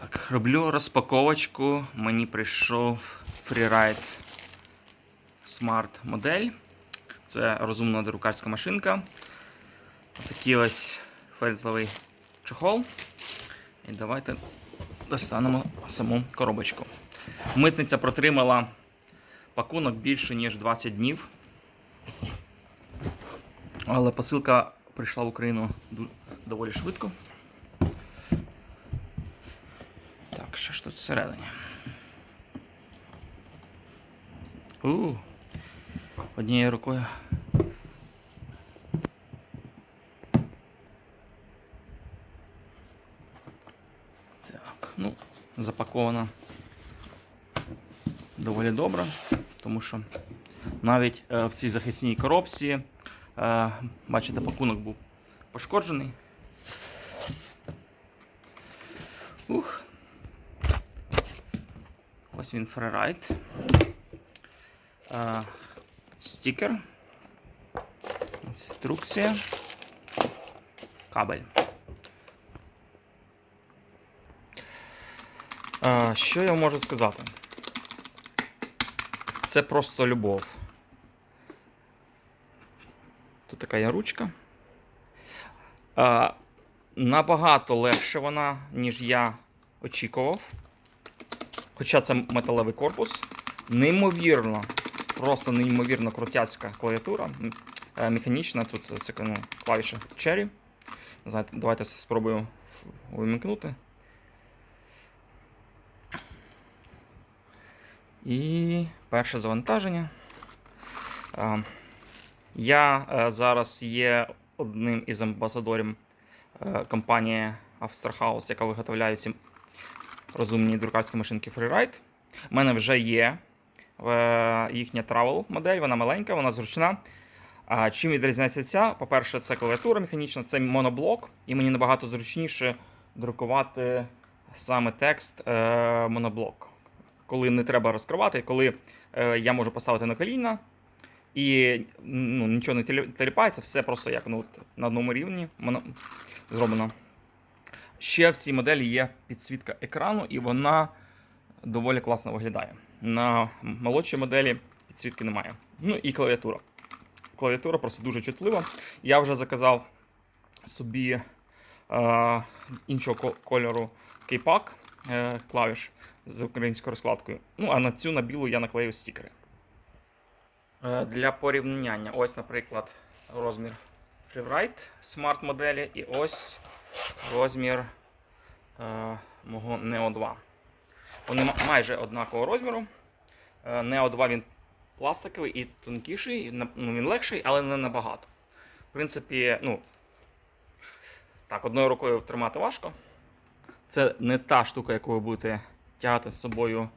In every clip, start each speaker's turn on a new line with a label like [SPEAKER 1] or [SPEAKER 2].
[SPEAKER 1] Так, роблю розпаковочку. Мені прийшов Freeride Smart модель. Це розумна друкарська машинка. Такий ось фельдовий чохол. І давайте достанемо саму коробочку. Митниця протримала пакунок більше, ніж 20 днів. Але посилка прийшла в Україну доволі швидко. Що ж тут всередині? У, однією рукою. Так, ну, запаковано доволі добре, тому що навіть е, в цій захисній коробці, е, бачите, пакунок був пошкоджений. Ух. Ось він фрерайт. Е, стікер. Інструкція. Кабель. Е, що я можу сказати? Це просто любов. Тут така є ручка. Е, набагато легше вона, ніж я очікував. Хоча це металевий корпус. Неймовірно, просто неймовірно крутяцька клавіатура. Е, Механічна, тут це ну, клавіша Cherry. Знаєте, давайте спробую увімкнути. І перше завантаження. Е, Я е, зараз є одним із амбасадорів е, компанії Австрахаус, яка виготовляє ці розумні друкарські машинки Freeride. У мене вже є е, їхня travel модель, вона маленька, вона зручна. Чим відрізняється ця? По-перше, це клавіатура механічна, це моноблок, і мені набагато зручніше друкувати саме текст е, моноблок. Коли не треба розкривати, коли е, я можу поставити на коліна і ну, нічого не теліпається, все просто як ну, на одному рівні моно... зроблено. Ще в цій моделі є підсвітка екрану, і вона доволі класно виглядає. На молодшій моделі підсвітки немає. Ну і клавіатура. Клавіатура просто дуже чутлива. Я вже заказав собі е, іншого кольору кейпак е, клавіш з українською розкладкою. Ну, а на цю на білу я наклею стікери. Е, для порівняння, ось, наприклад, розмір Freeride Smart моделі, і ось розмір е, мого Neo 2. Вони майже однакового розміру. Е, Neo 2 він пластиковий і тонкіший, ну, він легший, але не набагато. В принципі, ну, так, одною рукою тримати важко. Це не та штука, яку ви будете тягати з собою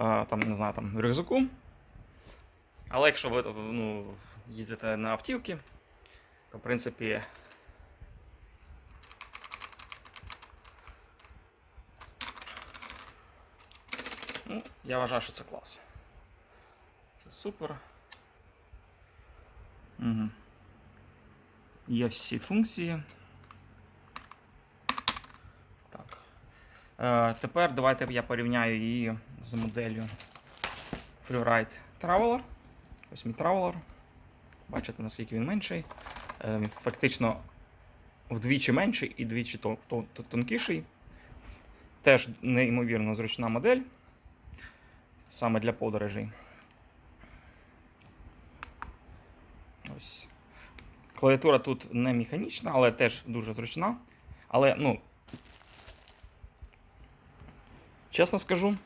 [SPEAKER 1] е, там, не знаю, там, в рюкзаку. Але якщо ви ну, їздите на автівки, то в принципі Ну, я вважаю, що це клас. Це супер. Угу. Є всі функції. Так. Е, тепер давайте я порівняю її з моделлю Freeride Traveler. Ось мій Traveler. Бачите, наскільки він менший. Е, фактично вдвічі менший і двічі тон- тон- тон- тонкіший. Теж неймовірно зручна модель саме для подорожей. Ось. Клавіатура тут не механічна, але теж дуже зручна. Але, ну, чесно скажу,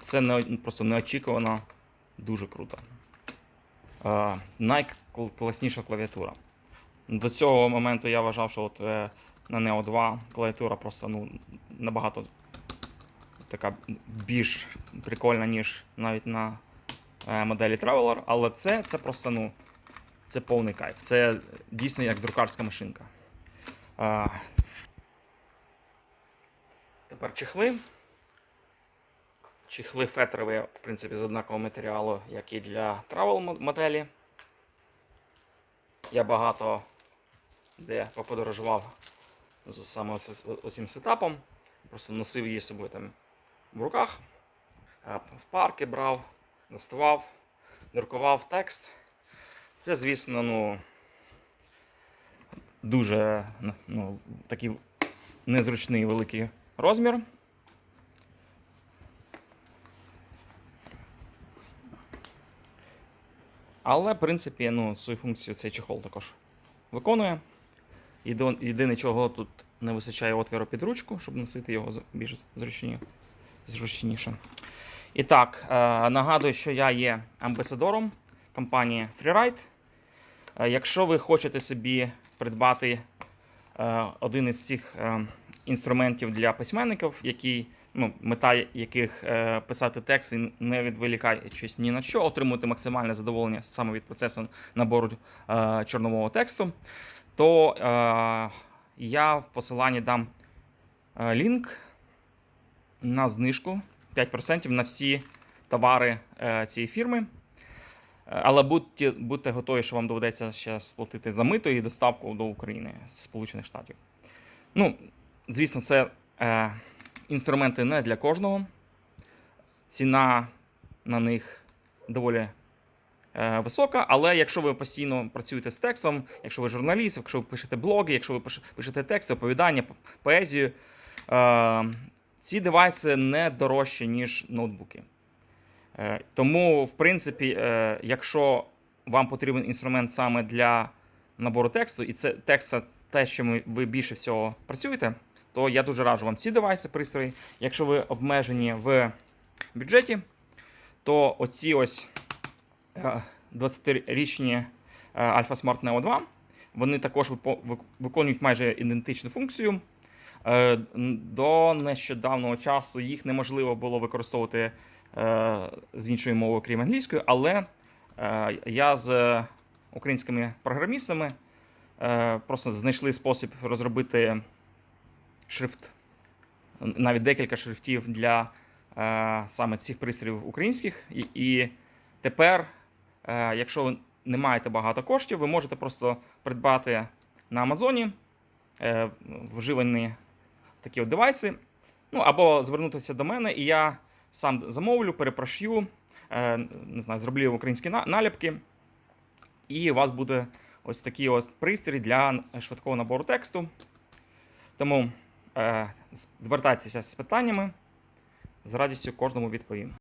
[SPEAKER 1] це не, просто неочікувано дуже круто. Е, найкласніша клавіатура. До цього моменту я вважав, що от, е, на Neo 2 клавіатура просто ну, набагато така більш прикольна, ніж навіть на е, моделі Traveler, але це, це просто ну, це повний кайф. Це дійсно як друкарська машинка. Е, тепер чехли. Чехли фетрові, в принципі, з однакового матеріалу, як і для travel моделі. Я багато де поподорожував з саме оцим сетапом. Просто носив її з собою там в руках, е, в парки брав, доставав, друкував текст. Це, звісно, ну, дуже ну, такий незручний великий розмір. Але, в принципі, ну, свою функцію цей чехол також виконує. Єдине, чого тут не вистачає отвору під ручку, щоб носити його більш зручні- зручніше. І так, е, нагадую, що я є амбасадором компанії Freeride. Е, Якщо ви хочете собі придбати е, один із цих інструментів для письменників, який, ну, мета яких писати тексти, не відволікаючись ні на що, отримувати максимальне задоволення саме від процесу набору чорнового тексту, то я в посиланні дам лінк на знижку 5% на всі товари е, цієї фірми. Е, Але будьте, будьте готові, що вам доведеться ще сплатити за мито і доставку до України з Сполучених Штатів. Ну, звісно, це е, інструменти не для кожного. Ціна на них доволі е, висока, але якщо ви постійно працюєте з текстом, якщо ви журналіст, якщо ви пишете блоги, якщо ви пишете тексти, оповідання, поезію, е, ці девайси не дорожчі, ніж ноутбуки. Е, Тому, в принципі, е, якщо вам потрібен інструмент саме для набору тексту, і це текст те, що ви більше всього працюєте, то я дуже раджу вам ці девайси, пристрої. Якщо ви обмежені в бюджеті, то оці ось е, 20-річні е, Alpha Smart Neo 2, вони також виконують майже ідентичну функцію. Е, До нещодавнього часу їх неможливо було використовувати е, з іншою мовою, крім англійської, але е, я з українськими програмістами просто знайшли спосіб розробити шрифт, навіть декілька шрифтів для саме цих пристроїв українських. І, тепер, якщо ви не маєте багато коштів, ви можете просто придбати на Амазоні вживані такі от девайси. Ну, або звернутися до мене, і я сам замовлю, перепрошую, е, не знаю, зроблю українські на- наліпки, і у вас буде ось такий ось пристрій для швидкого набору тексту. Тому е, звертайтеся з питаннями, з радістю кожному відповім.